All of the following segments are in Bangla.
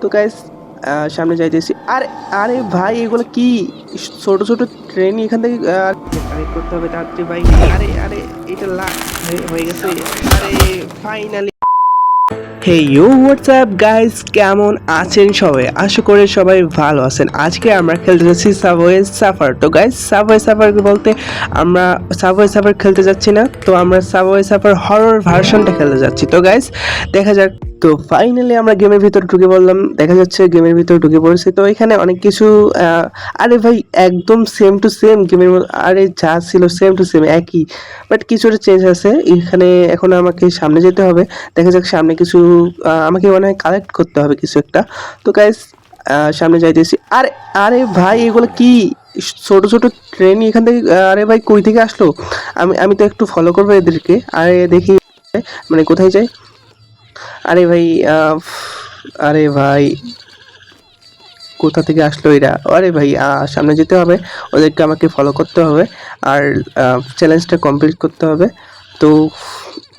তো গাইস সামনে যাইতেছি। আরে আরে ভাই, এগুলো কি? ছোট ছোট ট্রেন এখান থেকে করতে হবে, তাড়াতাড়ি ভাই। আরে আরে, এটা লা হয়ে- হয়ে গেছে। আরে finally hey you what's up guys কেমন আছেন সবাই? আশা করে সবাই ভালো আছেন। আজকে আমরা খেলতে যাচ্ছি সাবওয়ে সাফার তো গাইস সাবওয়ে সাফার বলতে আমরা সাবওয়ে সাফার খেলতে যাচ্ছি না। তো আমরা সাবওয়ে সাফার হরর ভার্সনটা খেলতে যাচ্ছি। তো গাইস দেখা যাক। তো ফাইনালি আমরা গেমের ভিতর ঢুকে পড়লাম। দেখা যাচ্ছে গেমের ভিতর ঢুকে পড়েছি। তো এখানে অনেক কিছু আরে ভাই, একদম সেম টু সেম গেমের আরে যা ছিল সেম টু সেম একই। বাট কিছুটা চেঞ্জ আছে। এখানে এখন আমাকে সামনে যেতে হবে। দেখা যাক সামনে কিছু আমাকে মনে হয় কালেক্ট করতে হবে কিছু একটা। তো গাইস সামনে যাইতেছি। আরে আরে ভাই, এগুলো কি? ছোট ছোট ট্রেন এখান থেকে, আরে ভাই, কই থেকে আসলো? আমি আমি তো একটু ফলো করব এদেরকে। আরে দেখি মানে কোথায় যাই আরে ভাই আরে ভাই, কোথা থেকে আসলো এরা? আরে ভাই সামনে যেতে হবে। ওদেরকে আমাকে ফলো করতে হবে। আর চ্যালেঞ্জটা কমপ্লিট করতে হবে। তো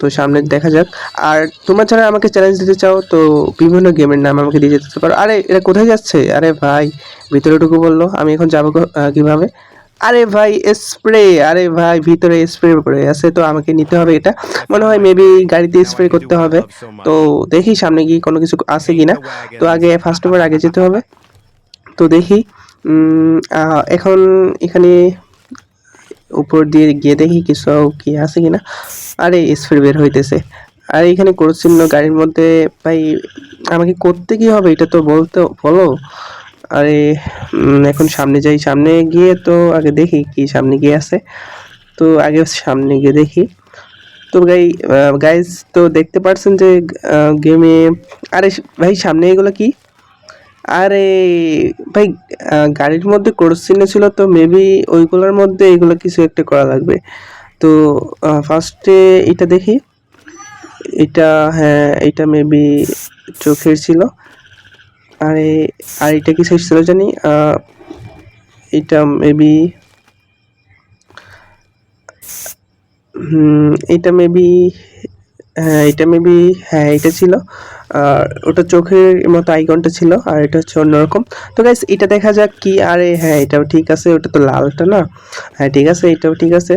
তো সামনে দেখা যাক। আর তোমার যারা আমাকে চ্যালেঞ্জ দিতে চাও, তো বিভিন্ন গেমের নাম আমাকে দিয়ে যেতে পারো। আরে, এরা কোথায় যাচ্ছে? আরে ভাই, ভিতরে ঢুকে বলল আমি এখন যাব কো- কীভাবে? আরে ভাই স্প্রে আরে ভাই, ভিতরে স্প্রে পড়ে আছে, তো আমাকে নিতে হবে এটা। মনে হয় মেবি গাড়িতে স্প্রে করতে হবে। তো দেখি সামনে গিয়ে কোনো কিছু আছে কিনা। তো আগে ফার্স্ট ওভার আগে যেতে হবে। তো দেখি এখন এখানে উপর দিয়ে গিয়ে দেখি কিছু কি আছে কিনা। আরে স্প্রে বের হইতেছে। আর এখানে করছিন্ন গাড়ির মধ্যে, ভাই, আমাকে করতে কি হবে? এটা তো বলতে, বলো। আরে এখন সামনে যাই, সামনে গিয়ে তো আগে দেখি কি সামনে গিয়ে আছে। তো আগে সামনে গিয়ে দেখি। তো গাই গাইজ তো দেখতে পারছেন যে গেমে আরে, ভাই, সামনে এগুলো কি? আরে, ভাই গাড়ির মধ্যে কোর্সিনে ছিল তো মেবি ওইগুলোর মধ্যে এগুলো কিছু একটা করা লাগবে। তো ফার্স্টে এটা দেখি। এটা হ্যাঁ এটা মেবি চোখের ছিল। আরে, আর এটা কিসের ছিল জানি? এটা মেবি এটা মেবি হ্যাঁ এটা মেবি হ্যাঁ এটা ছিল। আর ওটা চোখের মতো আইকনটা ছিল, আর এটা হচ্ছে অন্যরকম তো গাইস এটা দেখা যাক কি, আরে হ্যাঁ এটাও ঠিক আছে, ওটা তো লালটা না। হ্যাঁ ঠিক আছে, এটাও ঠিক আছে।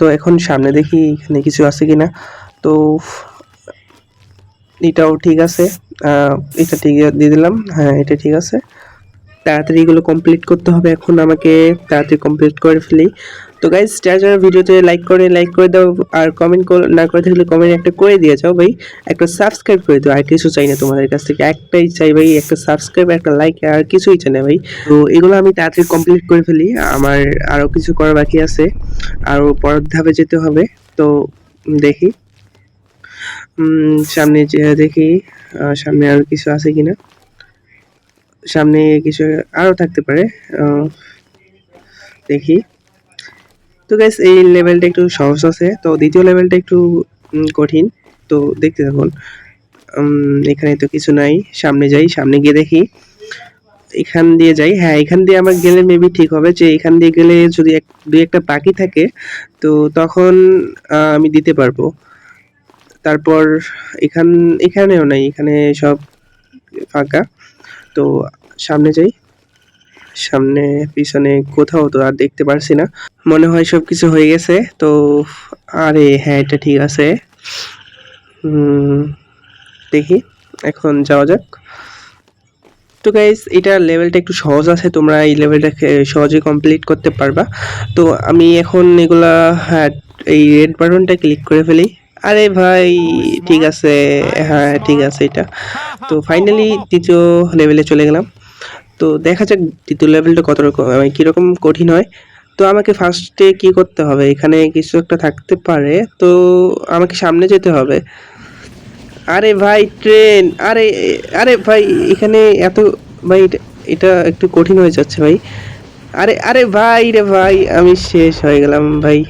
তো এখন সামনে দেখি এখানে কিছু আছে কিনা। তো এটাও ঠিক আছে। এটা ঠিক দিয়ে দিলাম। হ্যাঁ এটা ঠিক আছে। তাড়াতাড়ি এগুলো কমপ্লিট করতে হবে এখন আমাকে। তাড়াতাড়ি কমপ্লিট করে ফেলি। তো গাইজ যারা ভিডিওতে লাইক করে লাইক করে দাও, আর কমেন্ট না করে থাকলে কমেন্ট একটা করে দিয়ে যাও ভাই। একটা সাবস্ক্রাইব করে দাও, আর কিছু চাই না তোমাদের কাছ থেকে। একটাই চাই ভাই, একটা সাবস্ক্রাইব একটা লাইক আর কিছুই চাই না ভাই। তো এগুলো আমি তাড়াতাড়ি কমপ্লিট করে ফেলি। আমার আরও কিছু করা বাকি আছে। আরও পরের ধাপে যেতে হবে। তো দেখি। সামনে দেখি সামনে আর কিছু আছে কিনা। সামনে কিছু আরও থাকতে পারে। দেখি। তো গাইস এই লেভেলটা একটু সহজ আছে। তো দ্বিতীয় লেভেলটা একটু কঠিন। তো দেখতে উম, এখানে তো কিছু নাই। সামনে যাই সামনে গিয়ে দেখি। এখান দিয়ে যাই। হ্যাঁ এখান দিয়ে আমার গেলে মেবি ঠিক হবে যে এখান দিয়ে গেলে যদি এক দুই একটা পাখি থাকে তো তখন আমি দিতে পারব। তারপর এখান এখানেও নাই। এখানে সব ফাঁকা। তো সামনে যাই। সামনে, পিছনে কোথাও তো আর দেখতে পারছি না। মনে হয় সব কিছু হয়ে গেছে, তো আরে হ্যাঁ এটা ঠিক আছে। দেখি, এখন যাওয়া যাক। তো গাইস এটা লেভেলটা একটু সহজ আছে, তোমরা এই লেভেলটা সহজে কমপ্লিট করতে পারবা। তো আমি এখন এগুলা হ্যাঁ এই রেড বাটনটা ক্লিক করে ফেলি। আরে ভাই, ঠিক আছে হ্যাঁ ঠিক আছে এটা। তো ফাইনালি দ্বিতীয় লেভেলে চলে গেলাম। তো দেখা যাক দ্বিতীয় লেভেলটা কত রকম মানে কীরকম কঠিন হয়। তো আমাকে ফার্স্টে কি করতে হবে? এখানে কিছু একটা থাকতে পারে, তো আমাকে সামনে যেতে হবে। আরে ভাই ট্রেন আরে আরে ভাই, এখানে এত, ভাই, এটা- একটু কঠিন হয়ে যাচ্ছে ভাই। আরে আরে ভাই রে ভাই, আমি শেষ হয়ে গেলাম ভাই।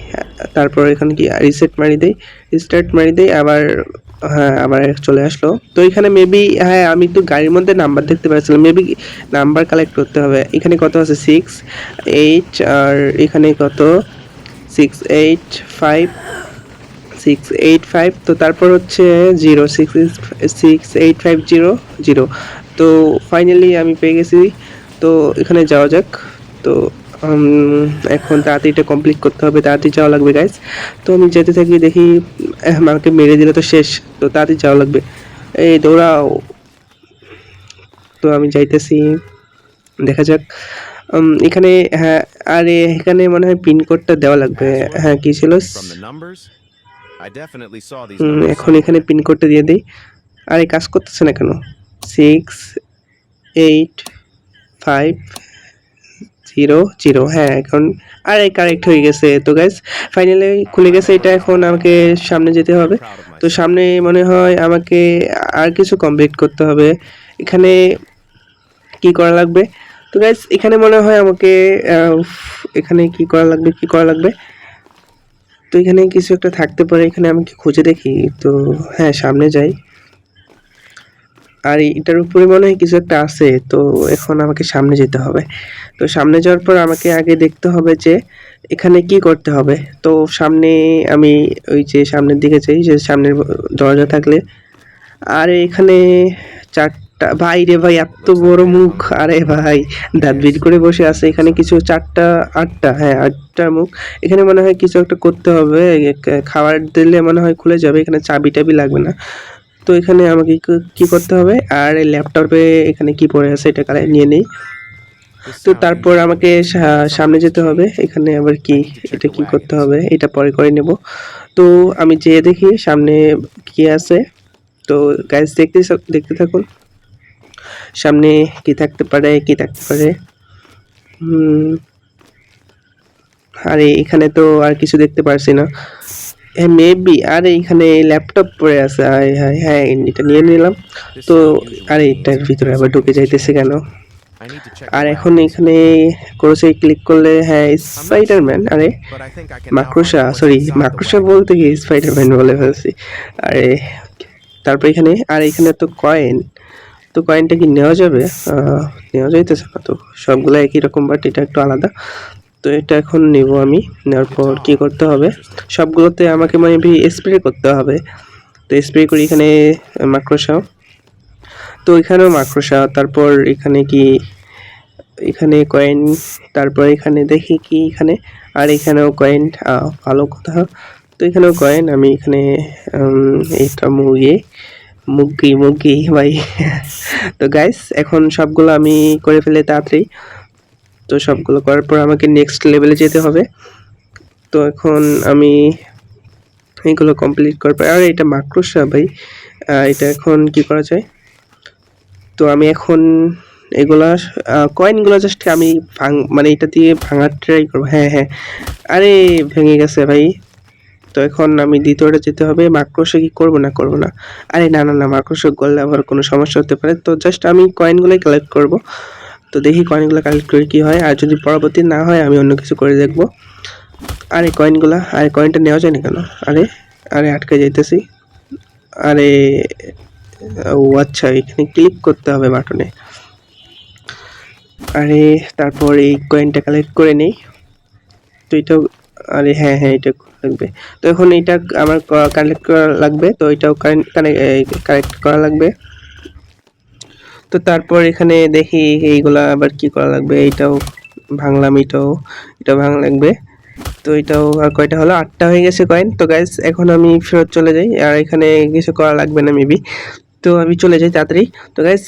তারপর এখানে কি রিসেট মারি দেই? স্টার্ট মারি দেই, আবার হ্যাঁ আবার চলে আসলো। তো এখানে মেবি হ্যাঁ আমি তো গাড়ির মধ্যে নাম্বার দেখতে পাচ্ছিলাম। মেবি নাম্বার কালেক্ট করতে হবে। এখানে কত আছে? সিক্স এইট আর এখানে কত? Six eight five six eight five তো তারপর হচ্ছে zero six six eight five zero zero তো ফাইনালি আমি পেয়ে গেছি। তো এখানে যাওয়া যাক। তো এখন তাড়াতাড়ি এটা কমপ্লিট করতে হবে তাড়াতাড়ি যাওয়া লাগবে গাইজ তো আমি যেতে থাকি দেখি আমাকে মেরে দিলে তো শেষ তো তাড়াতাড়ি যাওয়া লাগবে। এই দৌড়াও। তো আমি যাইতেছি। দেখা যাক। এখানে হ্যাঁ আরে এখানে মনে হয় পিনকোডটা দেওয়া লাগবে। হ্যাঁ কি ছিল. এখন এখানে পিনকোডটা দিয়ে দিই। আর এই কাজ করতেছে না কেন? Six eight five zero zero হ্যাঁ এখন আর কারেক্ট হয়ে গেছে। তো গাইজ ফাইনালি খুলে গেছে এটা, এখন আমাকে সামনে যেতে হবে। তো সামনে মনে হয় আমাকে আর কিছু কমপ্লিট করতে হবে। এখানে কি করা লাগবে? তো গাইজ এখানে মনে হয় আমাকে এখানে কি করা লাগবে, কি করা লাগবে? তো এখানে কিছু একটা থাকতে পারে, এখানে আমি কি খুঁজে দেখি। তো হ্যাঁ সামনে যাই। আর এটার উপরে মনে হয় কিছু একটা আছে, তো এখন আমাকে সামনে যেতে হবে। তো সামনে যাওয়ার পর আমাকে আগে দেখতে হবে যে এখানে কি করতে হবে। তো সামনে আমি ওই যে সামনের দিকে যাই, যে সামনের দরজা থাকলে। আর এখানে চারটা, ভাই রে ভাই, এত বড় মুখ। আরে ভাই, দাঁত বের করে বসে আছে। এখানে কিছু চারটা, আটটা হ্যাঁ আটটা মুখ। এখানে মনে হয় কিছু একটা করতে হবে। খাবার দিলে মনে হয় খুলে যাবে। এখানে চাবি টাবি লাগবে না। তো এখানে আমাকে কি- করতে হবে? আর ল্যাপটপে এখানে কি পড়ে আছে এটা কালে নিয়ে নেই। তো তারপর আমাকে সামনে যেতে হবে। এখানে আবার কি এটা কি করতে হবে এটা পরে করে নেব। তো আমি যেয়ে দেখি সামনে কি আছে। তো গাইজ দেখতে দেখতে থাকুন। সামনে কি থাকতে পারে কি থাকতে পারে। আরে এখানে তো আর কিছু দেখতে পারছি না। হ্যাঁ মেবি আরে এখানে ল্যাপটপ পড়ে আছে। হায় হায় হ্যাঁ এটা নিয়ে নিলাম। তো আরে এটার ভিতরে আবার ঢুকে যাইতেছে কেন? আর এখন. এখানে ক্রসে ক্লিক করলে হ্যাঁ স্পাইডারম্যান আরে মাকড়সা সরি মাকড়সা বলতে কি স্পাইডারম্যান বলে ফেলছি। আরে তারপর এখানে আর এখানে তো কয়েন তো কয়েনটা কি নেওয়া যাবে? আহ, নেওয়া যাইতেছে না তো। সবগুলো একই রকম বাট এটা একটু আলাদা। তো এটা এখন নেব আমি। নেওয়ার পর কী করতে হবে? সবগুলোতে আমাকে মানে স্প্রে করতে হবে। তো স্প্রে করি এখানে মাকড়সা। তো এখানেও মাকড়সা, তারপর এখানে কি, এখানে কয়েন তারপর এখানে দেখি কি এখানে। আর এখানেও কয়েন ভালো কথা। তো এখানেও কয়েন আমি এখানে এটা মুরগি মুরগি মুরগি, ভাই। তো গাইস এখন সবগুলো আমি করে ফেলে তাড়াতাড়ি। তো সবগুলো করার পর আমাকে নেক্সট লেভেলে যেতে হবে। তো এখন আমি এগুলো কমপ্লিট করার পর, আর এটা মাকড়সা ভাই। এটা এখন কি করা যায়? তো আমি এখন এগুলা কয়েনগুলো জাস্ট আমি ভাঙ মানে এটা দিয়ে ভাঙার ট্রাই করব। হ্যাঁ হ্যাঁ। আরে, ভেঙে গেছে ভাই। তো এখন আমি দ্বিতীয়টা যেতে হবে, মাকড়সা কি করব না করব না। আরে না না না, মাকড়সা করলে আবার কোনো সমস্যা হতে পারে। তো জাস্ট আমি কয়েনগুলোই কালেক্ট করব। দেখি কয়েনগুলো কালেক্ট করে কি হয়। আর যদি পরবর্তী না হয়, আমি অন্য কিছু করে দেখব। আরে কয়েনগুলা আরে কয়েনটা নেওয়া যায় না কেন? আরে আরে আটকে যাইতেছি। আরে, ও আচ্ছা এখানে ক্লিক করতে হবে বাটনে আরে, তারপর এই কয়েনটা কালেক্ট করে নেই। তো এটাও, আরে হ্যাঁ হ্যাঁ এটা লাগবে। তো এখন এটা আমার কালেক্ট করা লাগবে। তো এটাও কারেন্ট কানেক্ট কালেক্ট করা লাগবে। তো তারপর এখানে দেখি এইগুলা আবার কি করা লাগবে? এইটাও ভাঙলাম, এটাও, এটা ভাঙ লাগবে। তো এটাও আর কয়টা হলো? আটটা হয়ে গেছে কয়েন তো গাইস এখন আমি ফেরত চলে যাই। আর এখানে কিছু করা লাগবে না মেবি তো আমি চলে যাই তাড়াতাড়ি। তো গাইস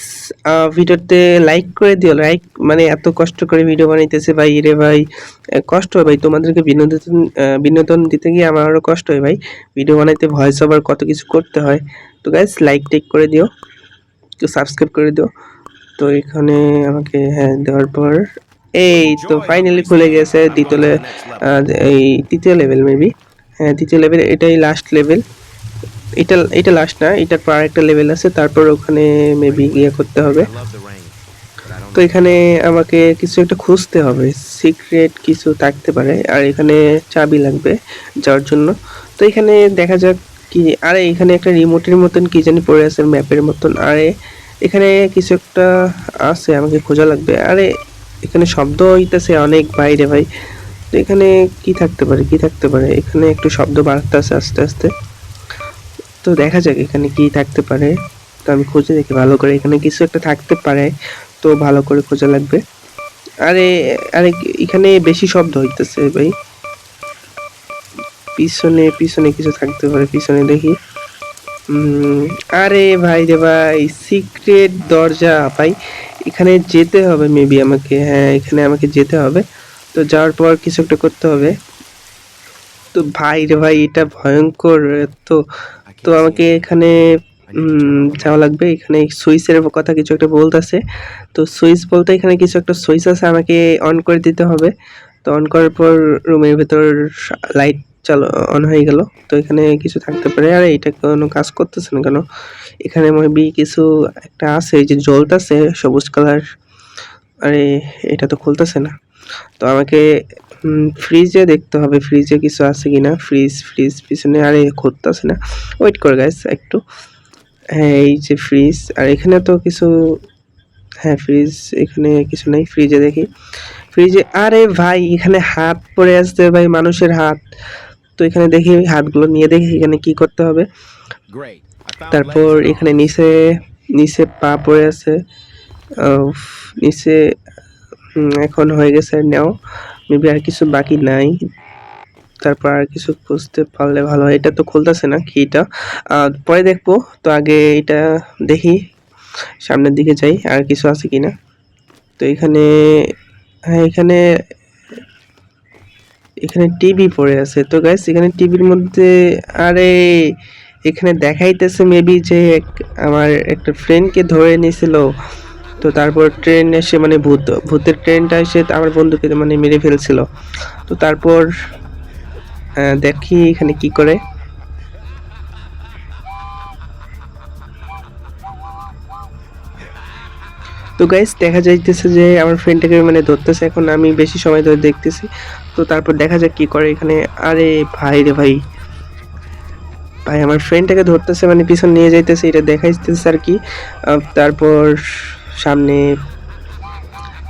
ভিডিওতে লাইক করে দিও। লাইক মানে এত কষ্ট করে ভিডিও বানাইতেছে ভাই, রে ভাই। কষ্ট হয় ভাই। তোমাদেরকে বিনোদন বিনোদন দিতে গিয়ে আমারও কষ্ট হয় ভাই। ভিডিও বানাইতে ভয়েস ওভার কত কিছু করতে হয়। তো গাইস লাইক টেক করে দিও। সাবস্ক্রাইব করে দিও। তো এখানে আমাকে হ্যাঁ দেওয়ার পর এই তো ফাইনালি খুলে গেছে দ্বিতীয় এই তৃতীয় লেভেল মেবি হ্যাঁ তৃতীয় লেভেল এটাই লাস্ট লেভেল এটা এটা লাস্ট না এটার পর একটা লেভেল আছে তারপর ওখানে মেবি ইয়ে করতে হবে। তো এখানে আমাকে কিছু একটা খুঁজতে হবে সিক্রেট কিছু থাকতে পারে আর এখানে চাবি লাগবে যাওয়ার জন্য। তো এখানে দেখা যাক কি, আরে এখানে একটা রিমোটের মতন কি জানি পড়ে আছে ম্যাপের মতন। আরে, এখানে কিছু একটা আছে, আমাকে খোঁজা লাগবে। আরে, এখানে শব্দ হইতেছে অনেক বাইরে ভাই। তো এখানে কি থাকতে পারে, কি থাকতে পারে? এখানে একটু শব্দ বাড়তে আছে আস্তে আস্তে। তো দেখা যাক এখানে কি থাকতে পারে। তো আমি খুঁজে দেখি, ভালো করে এখানে কিছু একটা থাকতে পারে। তো ভালো করে খোঁজা লাগবে। আরে আরে, এখানে বেশি শব্দ হইতেছে ভাই। পিছনে পিছনে কিছু থাকতে পারে, পিছনে দেখি। আরে ভাই রে ভাই সিক্রেট দরজা ভাই, এখানে যেতে হবে মেবি আমাকে হ্যাঁ এখানে আমাকে যেতে হবে। তো যাওয়ার পর কিছু একটা করতে হবে। তো ভাই রে ভাই, এটা ভয়ঙ্কর তো তো আমাকে এখানে যাওয়া লাগবে। এখানে সুইচের কথা কিছু একটা বলতেছে। তো সুইচ বলতে এখানে কিছু একটা সুইচ আছে, আমাকে অন করে দিতে হবে। তো অন করার পর রুমের ভেতর লাইট চালু অন হয়ে গেল। তো এখানে কিছু থাকতে পারে। আর, এটা কোনো কাজ করতেছে না কেন? এখানে মেবি কিছু একটা আছে যে জ্বলতেছে সবুজ কালার আরে, এটা তো খুলতেছে না। তো আমাকে ফ্রিজে দেখতে হবে ফ্রিজে কিছু আছে কি না ফ্রিজ ফ্রিজ পিছনে, আরে, খুলতেছে না। ওয়েট কর গাইস একটু। হ্যাঁ এই যে ফ্রিজ আর এখানে তো কিছু হ্যাঁ ফ্রিজ এখানে কিছু নেই ফ্রিজে দেখি। ফ্রিজে আরে ভাই, এখানে হাত পড়ে আসছে ভাই, মানুষের হাত। তো এখানে দেখি হাতগুলো নিয়ে দেখি এখানে কি করতে হবে। তারপর. এখানে নিচে নিচে পা পড়ে আছে। নিচে এখন হয়ে গেছে নেও। মেবি আর কিছু বাকি নাই। তারপর আর কিছু খুঁজতে পারলে ভালো হয়। এটা তো খুলতেছে না কিটা। আহ, পরে দেখব। তো আগে এটা দেখি। সামনের দিকে যাই। আর কিছু আছে কিনা? তো এখানে হ্যাঁ এখানে এখানে টিভি পড়ে আছে। তো গাইস এখানে টিভির মধ্যে, আরে, এখানে দেখাইতেছে মেবি যে আমার একটা ফ্রেন্ডকে ধরে নিয়েছিল। তো তারপর ট্রেন এসে মানে ভূত, ভূতের ট্রেনটা এসে আমার বন্ধুকে মানে মেরে ফেলছিল। তো তারপর দেখি এখানে কি করে। তো গাইস দেখা যাইতেছে যে আমার ফ্রেন্ডটাকে মানে ধরতেছে। এখন আমি বেশি সময় ধরে দেখতেছি। তো তারপর দেখা যাক কি করে এখানে। আরে ভাই রে ভাই। ভাই, আমার ফ্রেন্ডটাকে ধরতেছে মানে পিছন নিয়ে যাইতেছে, এটা দেখাইতেছে আর কি। তারপর সামনে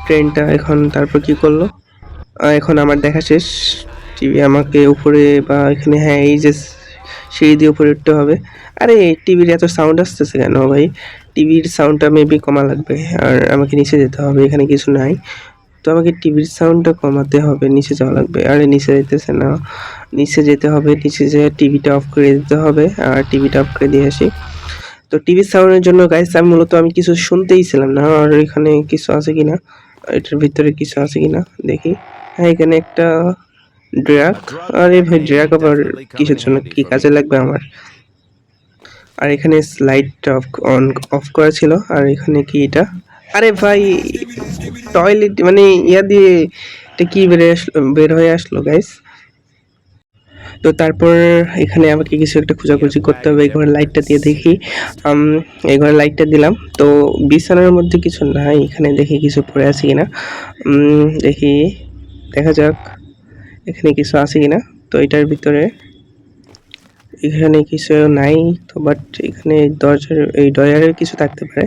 ট্রেনটা এখন তারপর কি করল? এখন আমার দেখা শেষ। টিভি আমাকে উপরে বা এখানে হ্যাঁ এই যে সিঁড়ি দিয়ে উপরে উঠতে হবে। আরে টিভির এত সাউন্ড আসতেছে কেন ভাই? টিভির সাউন্ডটা মেবি কমা লাগবে, আর আমাকে নিচে যেতে হবে, এখানে কিছু নাই। তো আমাকে টিভির সাউন্ডটা কমাতে হবে, নিচে যাওয়া লাগবে। আরে নিচে যেতেছে না। নিচে যেতে হবে, নিচে যেয়ে টিভিটা অফ করে দিতে হবে, আর টিভিটা অফ করে দিয়ে আসি। তো টিভির সাউন্ডের জন্য গাইস আমি মূলত আমি কিছু শুনতেই ছিলাম না। আর এখানে কিছু আছে কিনা? এটার ভিতরে কিছু আছে কিনা? দেখি। হ্যাঁ এখানে একটা ড্রাগ আরে ভাই ড্রাগ আবার কিসের জন্য? কি কাজে লাগবে আমার? আর এখানে লাইটটা অফ অন অফ করা ছিল। আর এখানে কি এটা? আরে ভাই টয়লেট মানে ইয়া দিয়ে এটা কি বের আসলো, বের হয়ে আসলো গাইস তো তারপর এখানে আমাকে কিছু একটা খোঁজাখুঁজি করতে হবে, এই ঘরের লাইটটা দিয়ে দেখি। এই ঘরের লাইটটা দিলাম। তো বিছানার মধ্যে কিছু নাই, এখানে দেখি কিছু পড়ে আছে কিনা। দেখি, দেখা যাক, এখানে কিছু আছে কিনা। তো এটার ভিতরে এখানে কিছু নাই, তো বাট এখানে দরজার, এই ডয়ারের কিছু থাকতে পারে।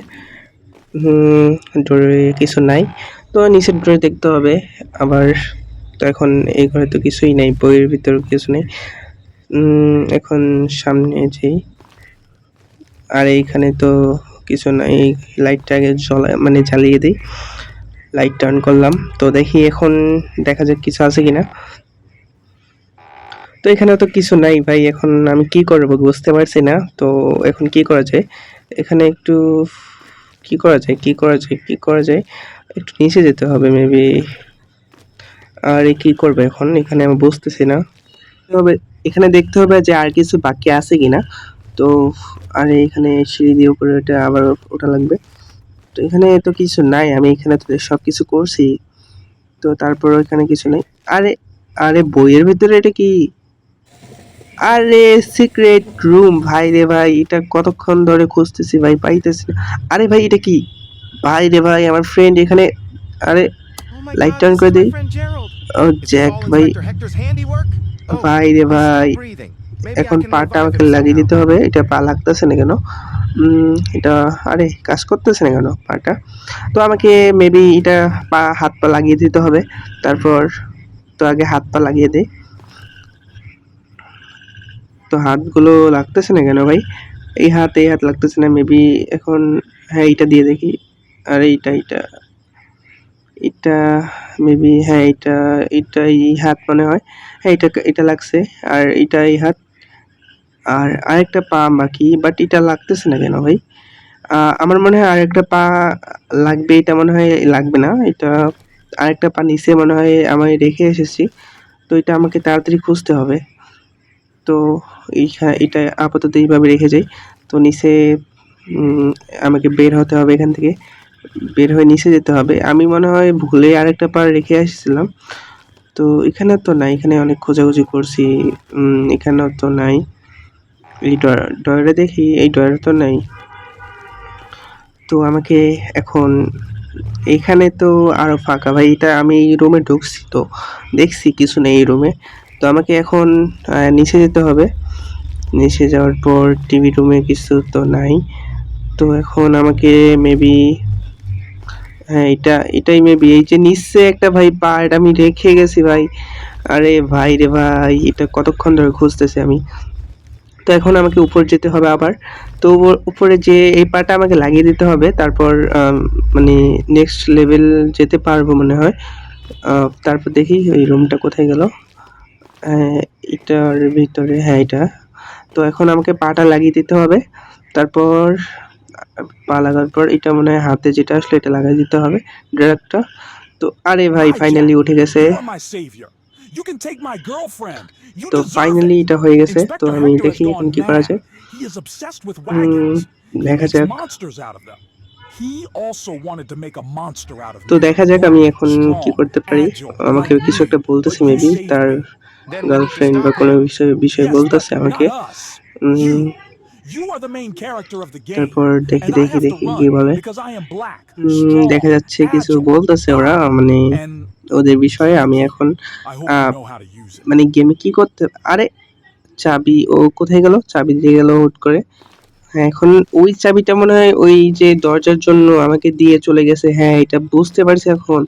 ডোরে কিছু নাই। তো নিচের ডোরে দেখতে হবে। আবার তো এখন এই ঘরে তো কিছুই নাই, বইয়ের ভিতরে কিছু নেই। এখন সামনে যেই, আর এইখানে তো কিছু নাই। লাইটটা আগে জ্বলা মানে জ্বালিয়ে দিই। লাইটটা অন করলাম। তো দেখি এখন দেখা যাক কিছু আছে কিনা। তো এখানে তো কিছু নাই ভাই। এখন আমি কি করব বুঝতে পারছি না। তো এখন কি করা যায়? এখানে একটু কি করা যায়, কি করা যায়, কি করা যায়, একটু নিচে যেতে হবে মেবি আর এ কি করবে এখন? এখানে আমি বুঝতেছি না। তবে এখানে দেখতে হবে যে আর কিছু বাকি আছে কিনা। তো, আর এখানে সিঁড়ি দিয়ে উপরে ওটা আবার ওঠা লাগবে। তো এখানে তো কিছু নাই, আমি এখানে তো সব কিছু করছি। তো তারপর এখানে কিছু নেই। আরে আরে বইয়ের ভিতরে এটা কি? আরে সিক্রেট রুম ভাই রে ভাই এটা কতক্ষণ ধরে খুঁজতেছি ভাই পাইতেছি না। আরে ভাই এটা কি? ভাই রে ভাই আমার ফ্রেন্ড এখানে। আরে লাইট turn this করে দিই। ও জ্যাক ভাই? Oh, ভাই রে ভাই এখন পাটা আমাকে লাগিয়ে দিতে হবে এটা পা লাগতেছে না কেন? এটা আরে কাজ করতেছে না কেন পাটা? তো আমাকে মেবি এটা পা হাত পা লাগিয়ে দিতে হবে। তারপর তো আগে হাত পা লাগিয়ে দিই। তো হাতগুলো লাগতেছে না কেন ভাই? এই হাত এই হাত লাগতেছে না মেবি এখন হ্যাঁ এইটা দিয়ে দেখি। আর এইটা এইটা। এটা মেবি হ্যাঁ এটা এটা এই হাত মনে হয়। হ্যাঁ এটা এটা লাগছে। আর এটা এই হাত। আর আরেকটা পা বাকি বাট এটা লাগতেছে না কেন ভাই? আমার মনে হয় আরেকটা পা লাগবে, এটা মনে হয় লাগবে না। এটা আরেকটা পা নিচে মনে হয় আমি রেখে এসেছি। তো এটা আমাকে তাড়াতাড়ি খুঁজতে হবে। তো এইখা- এটা আপাতত এইভাবে রেখে যাই। তো নিচে আমাকে বের হতে হবে এখান থেকে। বের হয়ে নিচে যেতে হবে। আমি মনে হয় ভুলে আরেকটা পা রেখে আসছিলাম। তো এখানে তো নাই। এখানে অনেক খোঁজাখুঁজি করছি। এখানেও তো নাই। এই ডয়ারে দেখি। এই ডয়ারে তো নাই। তো আমাকে এখন এখানে তো আরও ফাঁকা। ভাই, এটা আমি এই রুমে ঢুকছি তো। দেখছি কিছু নেই এই রুমে তো আমাকে এখন নিচে যেতে হবে। নিচে যাওয়ার পর টিভি রুমে কিছু তো নাই। তো এখন আমাকে মেবি হ্যাঁ এটা, এটাই মেবি এই যে নিচে একটা ভাই পা এটা আমি রেখে গেছি ভাই। আরে ভাই রে ভাই, এটা কতক্ষণ ধরে খুঁজতেছি আমি। তো এখন আমাকে উপর যেতে হবে আবার। তো উপর- যে এই পাটা আমাকে লাগিয়ে দিতে হবে, তারপর মানে নেক্সট লেভেল যেতে পারব মনে হয়। তারপর দেখি ওই রুমটা কোথায় গেল। এটার ভিতরে হ্যাঁ এটা। তো এখন আমাকে পাটা লাগিয়ে দিতে হবে। তারপর পা লাগার পর এটা মনে হয় হাতে যেটা আসলে এটা লাগিয়ে দিতে হবে ড্রাগটা। তো আরে ভাই ফাইনালি উঠে গেছে। তো ফাইনালি এটা হয়ে গেছে। তো আমি দেখি এখন কি করা যায়। দেখা যাক। তো দেখা যাক আমি এখন কি করতে পারি। আমাকে কিছু একটা বলতেছি মেবি তার গার্লফ্রেন্ড বা কোনো বিষয়ে বিষয়ে বলতেছে আমাকে. তারপর দেখি দেখি দেখি কি বলে। দেখা যাচ্ছে কিছু বলতেছে ওরা মানে ওদের বিষয়ে আমি এখন. মানে গেমে কি করতে আরে চাবি ও কোথায় গেল? চাবি দিয়ে গেল হুট করে। এখন ওই চাবিটা মনে হয় ওই যে দরজার জন্য আমাকে দিয়ে চলে গেছে। হ্যাঁ এটা বুঝতে পারছি এখন।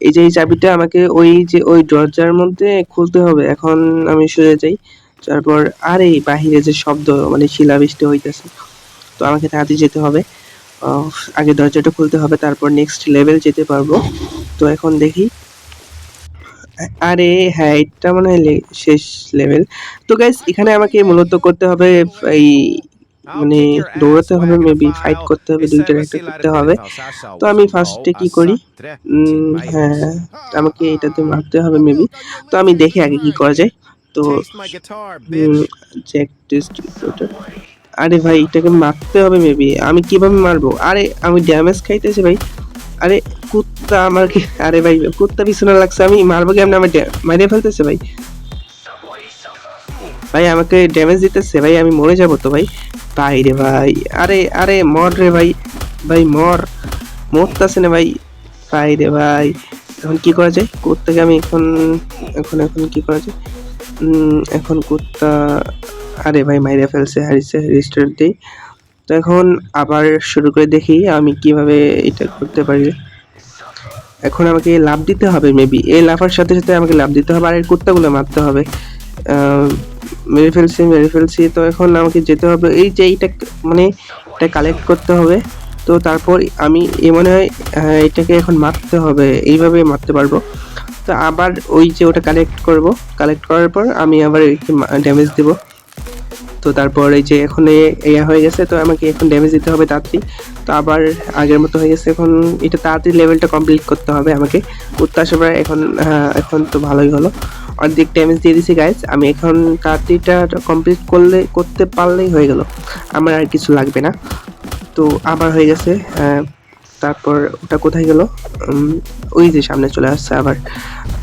এই যে এই চাবিটা আমাকে ওই যে ওই দরজার মধ্যে খুলতে হবে, এখন আমি সরে যাই। তারপর আরে বাহিরে যে শব্দ মানে শিলাবৃষ্টি হইতেছে, তো আমাকে তাড়াতাড়ি যেতে হবে। আগে দরজাটা খুলতে হবে, তারপর নেক্সট লেভেল যেতে পারব। তো এখন দেখি। আরে হ্যাঁ এটা মনে হয় শেষ লেভেল তো গাইস এখানে আমাকে মূলত করতে হবে এই মানে দৌড়াতে হবে মেবি ফাইট করতে হবে দুইটার একটা করতে হবে। তো আমি ফার্স্টে কি করি? হ্যাঁ আমাকে এটাতে মারতে হবে মেবি তো আমি দেখি আগে কি করা যায়। তো জ্যাক টেস্ট আরে ভাই এটাকে মারতে হবে মেবি আমি কীভাবে মারবো? আরে আমি ড্যামেজ খাইতেছি ভাই। আরে কুত্তা আমার কি আরে ভাই কুত্তা পিছনে লাগছে আমি মারবো কেমন? আমার মারিয়ে ফেলতেছে ভাই। ভাই, আমাকে ড্যামেজ দিতেছে, ভাই, আমি মরে যাব তো ভাই। ভাই রে ভাই, আরে আরে, মর রে ভাই ভাই, মর। মরতাছে না ভাই। ভাই রে ভাই, এখন কি করা যায়? কুত্তাকে আমি এখন এখন এখন কি করা যায়? এখন কুত্তা, আরে ভাই, মাইরে ফেলছে, হারিছে রেজিস্টার দিই। তো এখন আবার শুরু করে দেখি আমি কীভাবে এটা করতে পারি। এখন আমাকে লাভ দিতে হবে মেবি এই লাফার সাথে সাথে আমাকে লাভ দিতে হবে, আর এই কুত্তাগুলো মারতে হবে। মেরে ফেলছি মেরে ফেলছি। তো এখন আমাকে যেতে হবে। এই যে এইটা মানে এটা কালেক্ট করতে হবে। তো তারপর আমি এ মনে হয় এটাকে এখন মারতে হবে। এইভাবে মারতে পারব। তো আবার ওই যে ওটা কালেক্ট করব। কালেক্ট করার পর আমি আবার ড্যামেজ দেব। তো তারপর এই যে এখন ইয়া হয়ে গেছে। তো আমাকে এখন ড্যামেজ দিতে হবে তাড়াতাড়ি। তো আবার আগের মতো হয়ে গেছে। এখন এটা তাড়াতাড়ি লেভেলটা কমপ্লিট করতে হবে আমাকে। আসার এখন হ্যাঁ, এখন তো ভালোই হলো। অর্ধেক ড্যামেজ দিয়ে দিছি গাইজ আমি এখন তাড়াতাড়িটা কমপ্লিট করলে, করতে পারলেই হয়ে গেল। আমার আর কিছু লাগবে না। তো আবার হয়ে গেছে তারপর ওটা কোথায় গেল? ওই যে সামনে চলে আসছে আবার।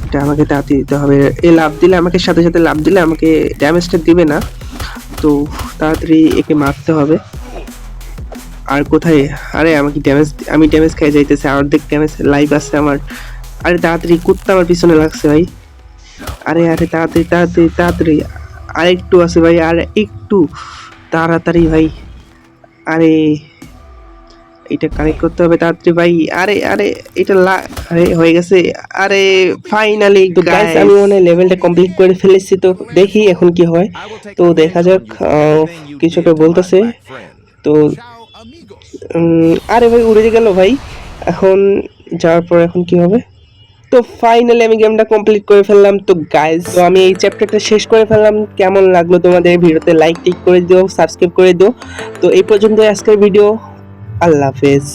এটা আমাকে তাড়াতাড়ি দিতে হবে। এ লাভ দিলে আমাকে, সাথে সাথে লাভ দিলে আমাকে ড্যামেজটা দিবে না। তো তাড়াতাড়ি একে মারতে হবে। আর কোথায়? আরে, আমাকে ড্যামেজ আমি ড্যামেজ খেয়ে যাইতেছে। অর্ধেক ড্যামেজ লাইভ আছে আমার। আরে, তাড়াতাড়ি কুত্তা আমার পিছনে লাগছে ভাই। আরে আরে তাড়াতাড়ি তাড়াতাড়ি তাড়াতাড়ি। আর একটু আছে ভাই আর একটু। তাড়াতাড়ি ভাই। আরে এটা কানেক্ট করতে হবে তাড়াতাড়ি ভাই। আরে আরে এটা আরে হয়ে গেছে। আরে ফাইনালি তো গাইস আমি মনে লেভেলটা কমপ্লিট করে ফেলেছি তো। দেখি এখন কি হয়। তো দেখা যাক কিছু একটা বলতেছে। তো উম, আরে ভাই উড়ে গেল ভাই। এখন যাওয়ার পর এখন কি হবে? তো ফাইনালি আমি গেমটা কমপ্লিট করে ফেললাম। তো গাইজ তো আমি এই চ্যাপ্টারটা শেষ করে ফেললাম। কেমন লাগল তোমাদের ভিডিওতে লাইক টিক করে দিও সাবস্ক্রাইব করে দিও। তো এই পর্যন্ত আজকের ভিডিও আল্লাহ হাফেজ।